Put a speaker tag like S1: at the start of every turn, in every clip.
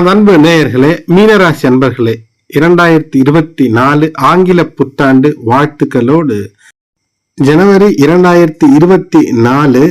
S1: எனது அன்பு நேயர்களே மீனராசி அன்பர்களே இரண்டாயிரத்தி இருபத்தி நாலு ஆங்கில புத்தாண்டு வாழ்த்துக்களோடு ஜனவரி இரண்டாயிரத்தி இருபத்தி நாலு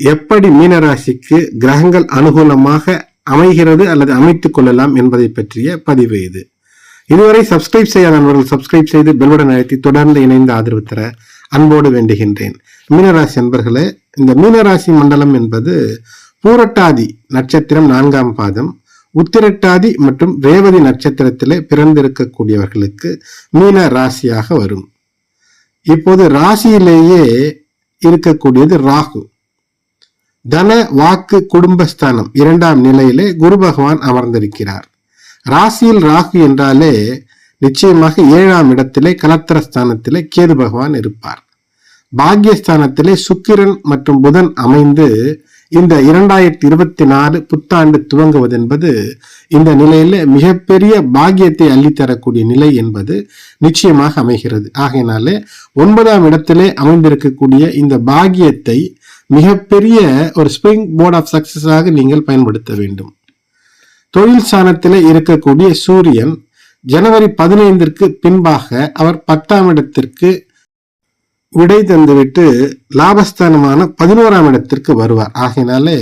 S1: எப்படி மீனராசிக்கு கிரகங்கள் அனுகூலமாக அமைகிறது அல்லது அமைத்துக் கொள்ளலாம் என்பதை பற்றிய பதிவு இது. இதுவரை சப்ஸ்கிரைப் செய்யாத நண்பர்கள் சப்ஸ்கிரைப் செய்து பெல்வுடன் அழைத்து தொடர்ந்து இணைந்து ஆதரவு தர அன்போடு வேண்டுகின்றேன். மீனராசி அன்பர்களே இந்த மீனராசி மண்டலம் என்பது பூரட்டாதி நட்சத்திரம் நான்காம் பாதம் உத்திரட்டாதி மற்றும் ரேவதி நட்சத்திரத்திலே பிறந்திருக்கக்கூடியவர்களுக்கு மீன ராசியாக வரும். இப்போது ராசியிலேயே இருக்கக்கூடியது ராகு. தன வாக்கு குடும்பஸ்தானம் இரண்டாம் நிலையிலே குரு பகவான் அமர்ந்திருக்கிறார். ராசியில் ராகு என்றாலே நிச்சயமாக ஏழாம் இடத்திலே கலத்திரஸ்தானத்திலே கேது பகவான் இருப்பார். பாக்யஸ்தானத்திலே சுக்கிரன் மற்றும் புதன் அமைந்து இந்த இரண்டாயிரத்தி இருபத்தி நாலு புத்தாண்டு துவங்குவது என்பது இந்த நிலையில மிகப்பெரிய பாக்கியத்தை அள்ளித்தரக்கூடிய நிலை என்பது நிச்சயமாக அமைகிறது. ஆகையினாலே ஒன்பதாம் இடத்திலே அமைந்திருக்கக்கூடிய இந்த பாக்கியத்தை மிகப்பெரிய ஒரு ஸ்பிரிங் போர்ட் ஆஃப் சக்சஸாக நீங்கள் பயன்படுத்த வேண்டும். தொழில் சாணத்தில் இருக்கக்கூடிய சூரியன் ஜனவரி பதினைந்திற்கு பின்பாக அவர் பத்தாம் இடத்திற்கு விடை தந்துவிட்டு லாபஸ்தானமான பதினோராம் இடத்திற்கு வருவார். ஆகையினாலே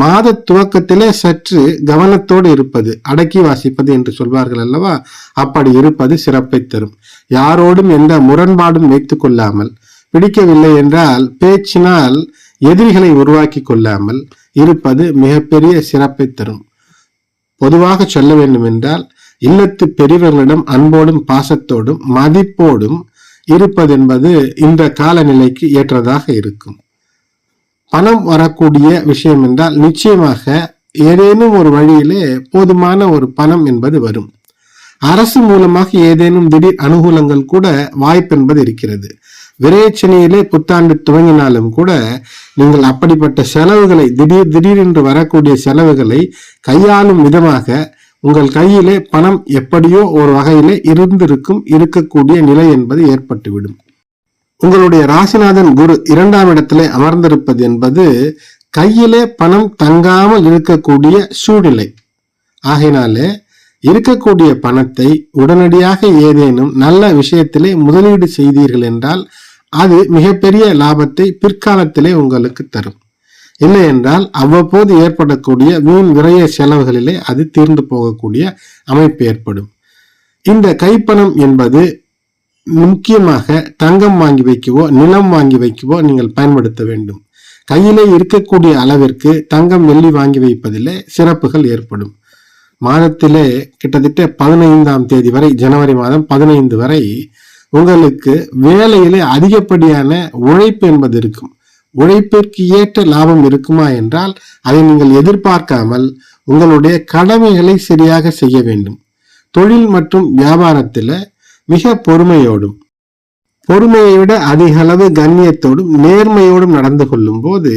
S1: மாத துவக்கத்திலே சற்று கவனத்தோடு இருப்பது அடக்கி வாசிப்பது என்று சொல்வார்கள் அல்லவா? அப்படி இருப்பது சிறப்பை தரும். யாரோடும் எந்த முரண்பாடும் வைத்துக் கொள்ளாமல் பிடிக்கவில்லை என்றால் பேச்சினால் எதிரிகளை உருவாக்கி கொள்ளாமல் இருப்பது மிகப்பெரிய சிறப்பை தரும். பொதுவாக சொல்ல வேண்டும் என்றால் இல்லத்து பெரியவர்களிடம் அன்போடும் பாசத்தோடும் மதிப்போடும் இருப்பது என்பது இந்த காலநிலைக்கு ஏற்றதாக இருக்கும். பணம் வரக்கூடிய விஷயம் என்றால் நிச்சயமாக ஏதேனும் ஒரு வழியிலே போதுமான ஒரு பணம் என்பது வரும். அரசு மூலமாக ஏதேனும் திடீர் அனுகூலங்கள் கூட வாய்ப்பு என்பது இருக்கிறது. விரைச்சனையிலே புத்தாண்டு துவங்கினாலும் கூட நீங்கள் அப்படிப்பட்ட செலவுகளை திடீர் திடீரென்று வரக்கூடிய செலவுகளை கையாளும் விதமாக உங்கள் கையிலே பணம் எப்படியோ ஒரு வகையிலே இருந்திருக்கும் இருக்கக்கூடிய நிலை என்பது ஏற்பட்டுவிடும். உங்களுடைய ராசிநாதன் குரு இரண்டாம் இடத்திலே அமர்ந்திருப்பது என்பது கையிலே பணம் தங்காமல் இருக்கக்கூடிய சூழ்நிலை. ஆகையினாலே இருக்கக்கூடிய பணத்தை உடனடியாக ஏதேனும் நல்ல விஷயத்திலே முதலீடு செய்தீர்கள் என்றால் அது மிகப்பெரிய லாபத்தை பிற்காலத்திலே உங்களுக்கு தரும். இல்லை என்றால் அவ்வப்போது ஏற்படக்கூடிய வீண் விரைய செலவுகளிலே அது தீர்ந்து போகக்கூடிய அமைப்பு ஏற்படும். இந்த கைப்பணம் என்பது முக்கியமாக தங்கம் வாங்கி வைக்கவோ நிலம் வாங்கி வைக்கவோ நீங்கள் பயன்படுத்த வேண்டும். கையிலே இருக்கக்கூடிய அளவிற்கு தங்கம் வெள்ளி வாங்கி வைப்பதிலே சிறப்புகள் ஏற்படும். மாதத்திலே கிட்டத்தட்ட பதினைந்தாம் தேதி வரை ஜனவரி மாதம் பதினைந்து வரை உங்களுக்கு வேலையிலே அதிகப்படியான உழைப்பு என்பது இருக்கும். உழைப்பிற்கு ஏற்ற லாபம் இருக்குமா என்றால் அதை நீங்கள் எதிர்பார்க்காமல் உங்களுடைய கடமைகளை சரியாக செய்ய வேண்டும். தொழில் மற்றும் வியாபாரத்தில் மிக பொறுமையோடும் பொறுமையை விட அதிக அளவு கண்ணியத்தோடும் நேர்மையோடும் நடந்து கொள்ளும் போது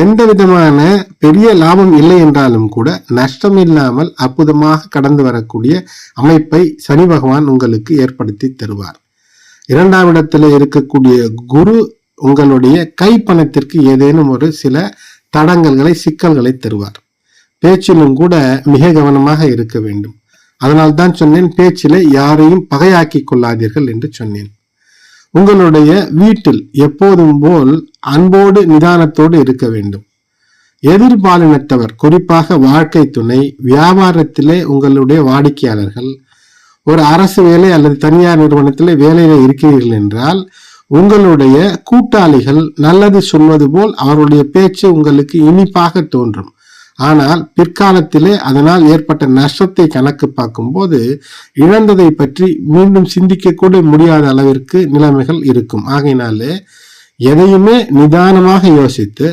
S1: எந்த விதமான பெரிய லாபம் இல்லை என்றாலும் கூட நஷ்டம் இல்லாமல் அற்புதமாக கடந்து வரக்கூடிய அமைப்பை சனி பகவான் உங்களுக்கு ஏற்படுத்தி தருவார். இரண்டாம் இடத்துல இருக்கக்கூடிய குரு உங்களுடைய கைப்பணத்திற்கு ஏதேனும் ஒரு சில தடங்கல்களை சிக்கல்களை தருவார். பேச்சிலும் கூட மிக கவனமாக இருக்க வேண்டும். அதனால் தான் சொன்னேன் பேச்சில யாரையும் பகையாக்கி கொள்ளாதீர்கள் என்று சொன்னேன். உங்களுடைய வீட்டில் எப்போதும் போல் அன்போடு நிதானத்தோடு இருக்க வேண்டும். எதிர்பாலினத்தவர் குறிப்பாக வாழ்க்கை துணை வியாபாரத்திலே உங்களுடைய வாடிக்கையாளர்கள் ஒரு அரசு வேலை அல்லது தனியார் நிறுவனத்திலே வேலையில இருக்கிறீர்கள் என்றால் உங்களுடைய கூட்டாளிகள் நல்லது சொல்வது போல் அவருடைய பேச்சு உங்களுக்கு இனிப்பாக தோன்றும். ஆனால் பிற்காலத்திலே அதனால் ஏற்பட்ட நஷ்டத்தை கணக்கு பார்க்கும்போது இழந்ததை பற்றி மீண்டும் சிந்திக்க கூட முடியாத அளவிற்கு நிலைமைகள் இருக்கும். ஆகையினாலே எதையுமே நிதானமாக யோசித்து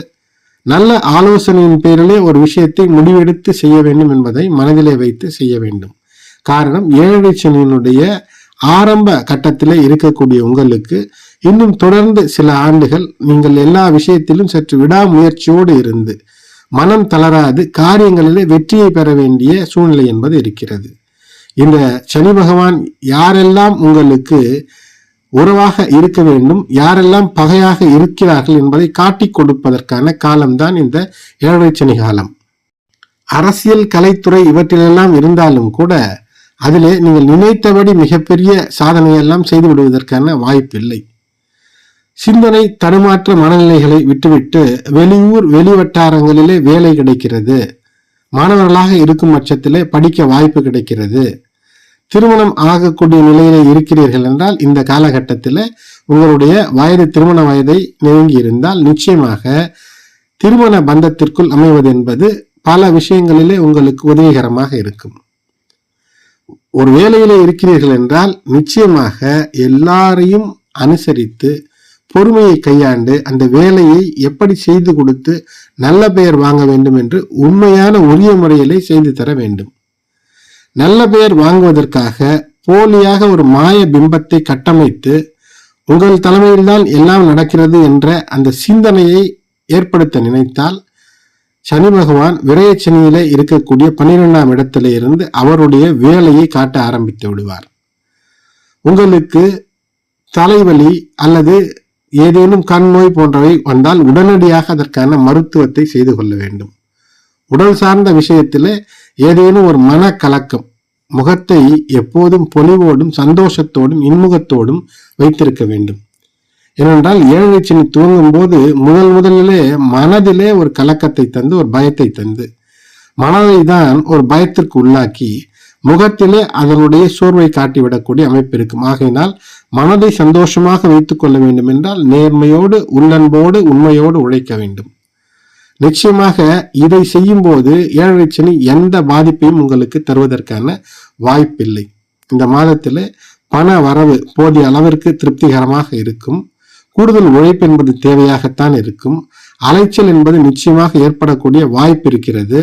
S1: நல்ல ஆலோசனையின் பேரிலே ஒரு விஷயத்தை முடிவெடுத்து செய்ய வேண்டும் என்பதை மனதிலே வைத்து செய்ய வேண்டும். காரணம் ஏழரை சனியினுடைய ஆரம்ப கட்டத்திலே இருக்கக்கூடிய உங்களுக்கு இன்னும் தொடர்ந்து சில ஆண்டுகள் நீங்கள் எல்லா விஷயத்திலும் சற்று விடாமுயற்சியோடு இருந்து மனம் தளராது காரியங்களிலே வெற்றியை பெற வேண்டிய சூழ்நிலை என்பது இருக்கிறது. இந்த சனி பகவான் யாரெல்லாம் உங்களுக்கு உறவாக இருக்க வேண்டும் யாரெல்லாம் பகையாக இருக்கிறார்கள் என்பதை காட்டிக் கொடுப்பதற்கான காலம்தான் இந்த ஏழரை சனி காலம். அரசியல் கலைத்துறை இவற்றிலெல்லாம் இருந்தாலும் கூட அதிலே நீங்கள் நினைத்தபடி மிகப்பெரிய சாதனையெல்லாம் செய்து விடுவதற்கான வாய்ப்பில்லை. சிந்தனை தடுமாற்ற மனநிலைகளை விட்டுவிட்டு வெளியூர் வெளிவட்டாரங்களிலே வேலை கிடைக்கிறது. மாணவர்களாக இருக்கும் பட்சத்திலே படிக்க வாய்ப்பு கிடைக்கிறது. திருமணம் ஆகக்கூடிய நிலையில இருக்கிறீர்கள் என்றால் இந்த காலகட்டத்தில் உங்களுடைய வயது திருமண வயதை நெருங்கி இருந்தால் நிச்சயமாக திருமண பந்தத்திற்குள் அமைவது என்பது பல விஷயங்களிலே உங்களுக்கு உதவிகரமாக இருக்கும். ஒரு வேலையிலே இருக்கிறீர்கள் என்றால் நிச்சயமாக எல்லாரையும் அனுசரித்து பொறுமையை கையாண்டு அந்த வேலையை எப்படி செய்து கொடுத்து நல்ல பெயர் வாங்க வேண்டும் என்று உண்மையான உரிய முறையிலே செய்து தர வேண்டும். நல்ல பெயர் வாங்குவதற்காக போலியாக ஒரு மாய பிம்பத்தை கட்டமைத்து உங்கள் தலைமையில்தான் எல்லாம் நடக்கிறது என்ற அந்த சிந்தனையை ஏற்படுத்த நினைத்தால் சனி பகவான் விரயச்சனியிலே இருக்கக்கூடிய பன்னிரெண்டாம் இடத்திலே இருந்து அவருடைய வேலையை காட்ட ஆரம்பித்து விடுவார். உங்களுக்கு தலைவலி அல்லது ஏதேனும் கண் நோய் போன்றவை வந்தால் உடனடியாக அதற்கான மருத்துவத்தை செய்து கொள்ள வேண்டும். உடல் சார்ந்த விஷயத்தில் ஏதேனும் ஒரு மன கலக்கம் முகத்தை எப்போதும் பொலிவோடும் சந்தோஷத்தோடும் இன்முகத்தோடும் வைத்திருக்க வேண்டும். ஏனென்றால் ஏழரை சனி தூங்கும் போது முதல் முதலிலே மனதிலே ஒரு கலக்கத்தை தந்து ஒரு பயத்தை தந்து மனதை தான் ஒரு பயத்திற்கு உள்ளாக்கி முகத்திலே அதனுடைய சோர்வை காட்டிவிடக்கூடிய அமைப்பு இருக்கும். ஆகையினால் மனதை சந்தோஷமாக வைத்துக் கொள்ள வேண்டும் என்றால் நேர்மையோடு உள்ளன்போடு உண்மையோடு உழைக்க வேண்டும். நிச்சயமாக இதை செய்யும் போது ஏழரை சனி எந்த பாதிப்பையும் உங்களுக்கு தருவதற்கான வாய்ப்பில்லை. இந்த மாதத்தில் பண வரவு போதிய அளவிற்கு திருப்திகரமாக இருக்கும். கூடுதல் உழைப்பு என்பது தேவையாகத்தான் இருக்கும். அலைச்சல் என்பது நிச்சயமாக ஏற்படக்கூடிய வாய்ப்பு இருக்கிறது.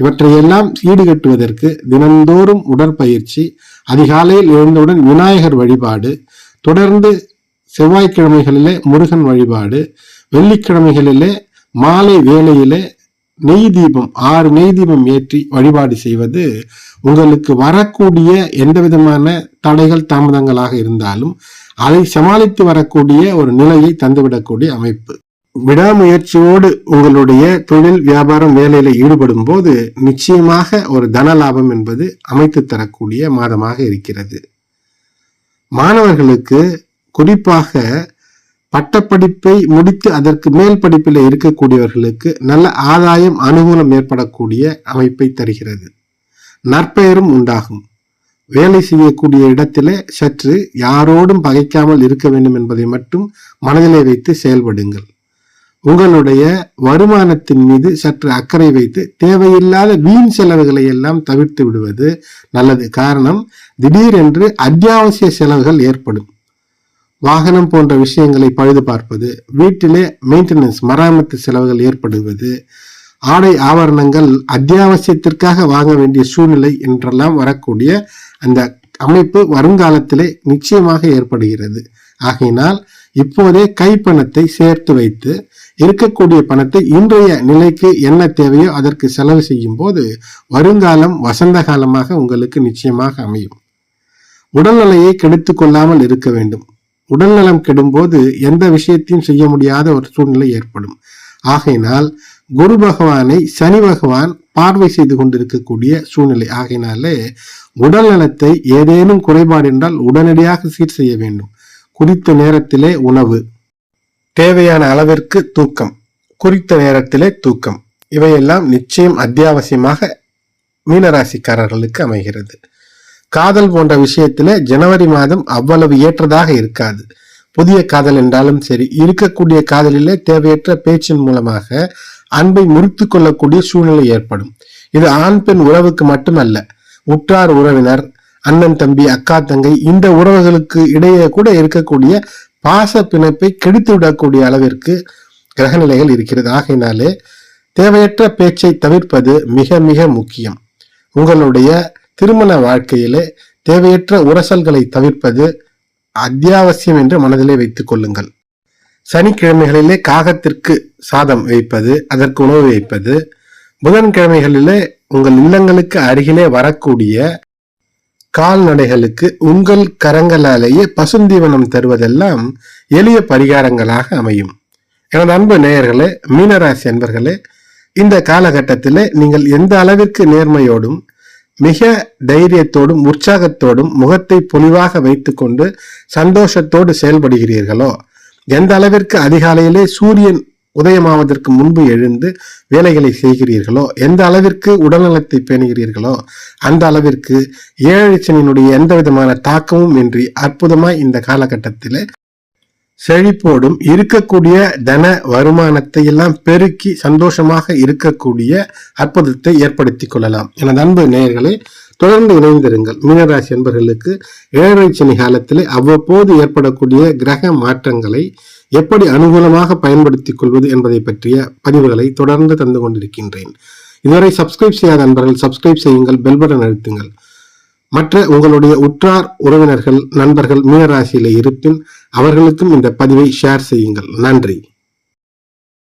S1: இவற்றையெல்லாம் ஈடுகட்டுவதற்கு தினந்தோறும் உடற்பயிற்சி அதிகாலையில் எழுந்தவுடன் விநாயகர் வழிபாடு தொடர்ந்து செவ்வாய்க்கிழமைகளிலே முருகன் வழிபாடு வெள்ளிக்கிழமைகளிலே மாலை வேளையிலே நெய் தீபம் ஆறு நெய் தீபம் ஏற்றி வழிபாடு செய்வது உங்களுக்கு வரக்கூடிய எந்த விதமான தடைகள் தாமதங்களாக இருந்தாலும் அதை சமாளித்து வரக்கூடிய ஒரு நிலையை தந்துவிடக்கூடிய அமைப்பு. விடாமுயற்சியோடு உங்களுடைய தொழில் வியாபாரம் வேலையில ஈடுபடும் போது நிச்சயமாக ஒரு தன லாபம் என்பது அமைத்து தரக்கூடிய மாதமாக இருக்கிறது. மாணவர்களுக்கு குறிப்பாக பட்டப்படிப்பை முடித்து அதற்கு மேல் படிப்பில் இருக்கக்கூடியவர்களுக்கு நல்ல ஆதாயம் அனுகூலம் ஏற்படக்கூடிய அமைப்பை தருகிறது. நற்பெயரும் உண்டாகும். வேலை செய்யக்கூடிய இடத்திலே சற்று யாரோடும் பகைக்காமல் இருக்க வேண்டும் என்பதை மட்டும் மனதிலே வைத்து செயல்படுங்கள். உங்களுடைய வருமானத்தின் மீது சற்று அக்கறை வைத்து தேவையில்லாத வீண் செலவுகளை எல்லாம் தவிர்த்து விடுவது நல்லது. காரணம் திடீரென்று அத்தியாவசிய செலவுகள் ஏற்படும். வாகனம் போன்ற விஷயங்களை பழுது பார்ப்பது வீட்டிலே மெயின்டெனன்ஸ் மராமத்து செலவுகள் ஏற்படுவது ஆடை ஆவரணங்கள் அத்தியாவசியத்திற்காக வாங்க வேண்டிய சூழ்நிலை என்றெல்லாம் வரக்கூடிய அந்த அமைப்பு வருங்காலத்திலே நிச்சயமாக ஏற்படுகிறது. ஆகையினால் இப்போதே கைப்பணத்தை சேர்த்து வைத்து இருக்கக்கூடிய பணத்தை இன்றைய நிலைக்கு என்ன தேவையோ அதற்கு செலவு செய்யும் போது வருங்காலம் வசந்த காலமாக உங்களுக்கு நிச்சயமாக அமையும். உடல்நிலையை கெடுத்து கொள்ளாமல் இருக்க வேண்டும். உடல்நலம் கெடும்போது எந்த விஷயத்தையும் செய்ய முடியாத ஒரு சூழ்நிலை ஏற்படும். ஆகையினால் குரு பகவானை சனி பகவான் பார்வை செய்து கொண்டிருக்கக்கூடிய சூழ்நிலை. ஆகையினாலே உடல் நலத்தை ஏதேனும் குறைபாடு என்றால் உடனடியாக சீர் செய்ய வேண்டும். குறித்த நேரத்திலே உணவு. தேவையான அளவிற்கு தூக்கம். குறித்த நேரத்திலே தூக்கம். இவையெல்லாம் நிச்சயம் அத்தியாவசியமாக மீனராசிக்காரர்களுக்கு அமைகிறது. காதல் போன்ற விஷயத்துல ஜனவரி மாதம் அவ்வளவு ஏற்றதாக இருக்காது. புதிய காதல் என்றாலும் சரி இருக்கக்கூடிய காதலிலே தேவையற்ற பேச்சின் மூலமாக அன்பை முறித்து கொள்ளக்கூடிய சூழ்நிலை ஏற்படும். இது ஆண் பெண் உறவுக்கு மட்டுமல்ல உற்றார் உறவினர் அண்ணன் தம்பி அக்கா தங்கை இந்த உறவுகளுக்கு இடையே கூட இருக்கக்கூடிய பாச பிணைப்பை கெடுத்து விடக்கூடிய அளவிற்கு கிரகநிலைகள் இருக்கிறது. ஆகையினாலே தேவையற்ற பேச்சை தவிர்ப்பது மிக மிக முக்கியம். உங்களுடைய திருமண வாழ்க்கையிலே தேவையற்ற உரசல்களை தவிர்ப்பது அத்தியாவசியம் என்று மனதிலே வைத்துக் கொள்ளுங்கள். சனிக்கிழமைகளிலே காகத்திற்கு சாதம் வைப்பது அதற்கு உணவு வைப்பது புதன்கிழமைகளிலே உங்கள் இல்லங்களுக்கு அருகிலே வரக்கூடிய கால்நடைகளுக்கு உங்கள் கரங்களாலேயே பசுந்தீவனம் தருவதெல்லாம் எளிய பரிகாரங்களாக அமையும். எனது அன்பு நேயர்களே மீனராசி அன்பர்களே இந்த காலகட்டத்தில் நீங்கள் எந்த அளவிற்கு நேர்மையோடும் மிக தைரியத்தோடும் உற்சாகத்தோடும் முகத்தை பொலிவாக வைத்துக்கொண்டு சந்தோஷத்தோடு செயல்படுகிறீர்களோ எந்த அளவிற்கு அதிகாலையிலே சூரியன் உதயமாவதற்கு முன்பு எழுந்து வேலைகளை செய்கிறீர்களோ எந்த அளவிற்கு உடல்நலத்தை பேணுகிறீர்களோ அந்த அளவிற்கு ஏழு சனியினுடைய எந்த விதமான தாக்கமும் இன்றி அற்புதமாய் இந்த காலகட்டத்தில் செழிப்போடும் இருக்கக்கூடிய தன வருமானத்தை எல்லாம் பெருக்கி சந்தோஷமாக இருக்கக்கூடிய அற்புதத்தை ஏற்படுத்தி கொள்ளலாம். எனது அன்பு நேயர்களே தொடர்ந்து இணைந்திருங்கள். மீனராசி என்பவர்களுக்கு ஏழரை சனி காலத்தில் அவ்வப்போது ஏற்படக்கூடிய கிரக மாற்றங்களை எப்படி அனுகூலமாக பயன்படுத்திக் கொள்வது என்பதை பற்றிய பதிவுகளை தொடர்ந்து தந்து கொண்டிருக்கின்றேன். இதுவரை சப்ஸ்கிரைப் செய்யாத நண்பர்கள் சப்ஸ்கிரைப் செய்யுங்கள் பெல் பட்டன் அழுத்துங்கள். மற்ற உங்களுடைய உற்றார் உறவினர்கள் நண்பர்கள் மீனராசியில இருப்பின் அவர்களுக்கும் இந்த பதிவை ஷேர் செய்யுங்கள். நன்றி.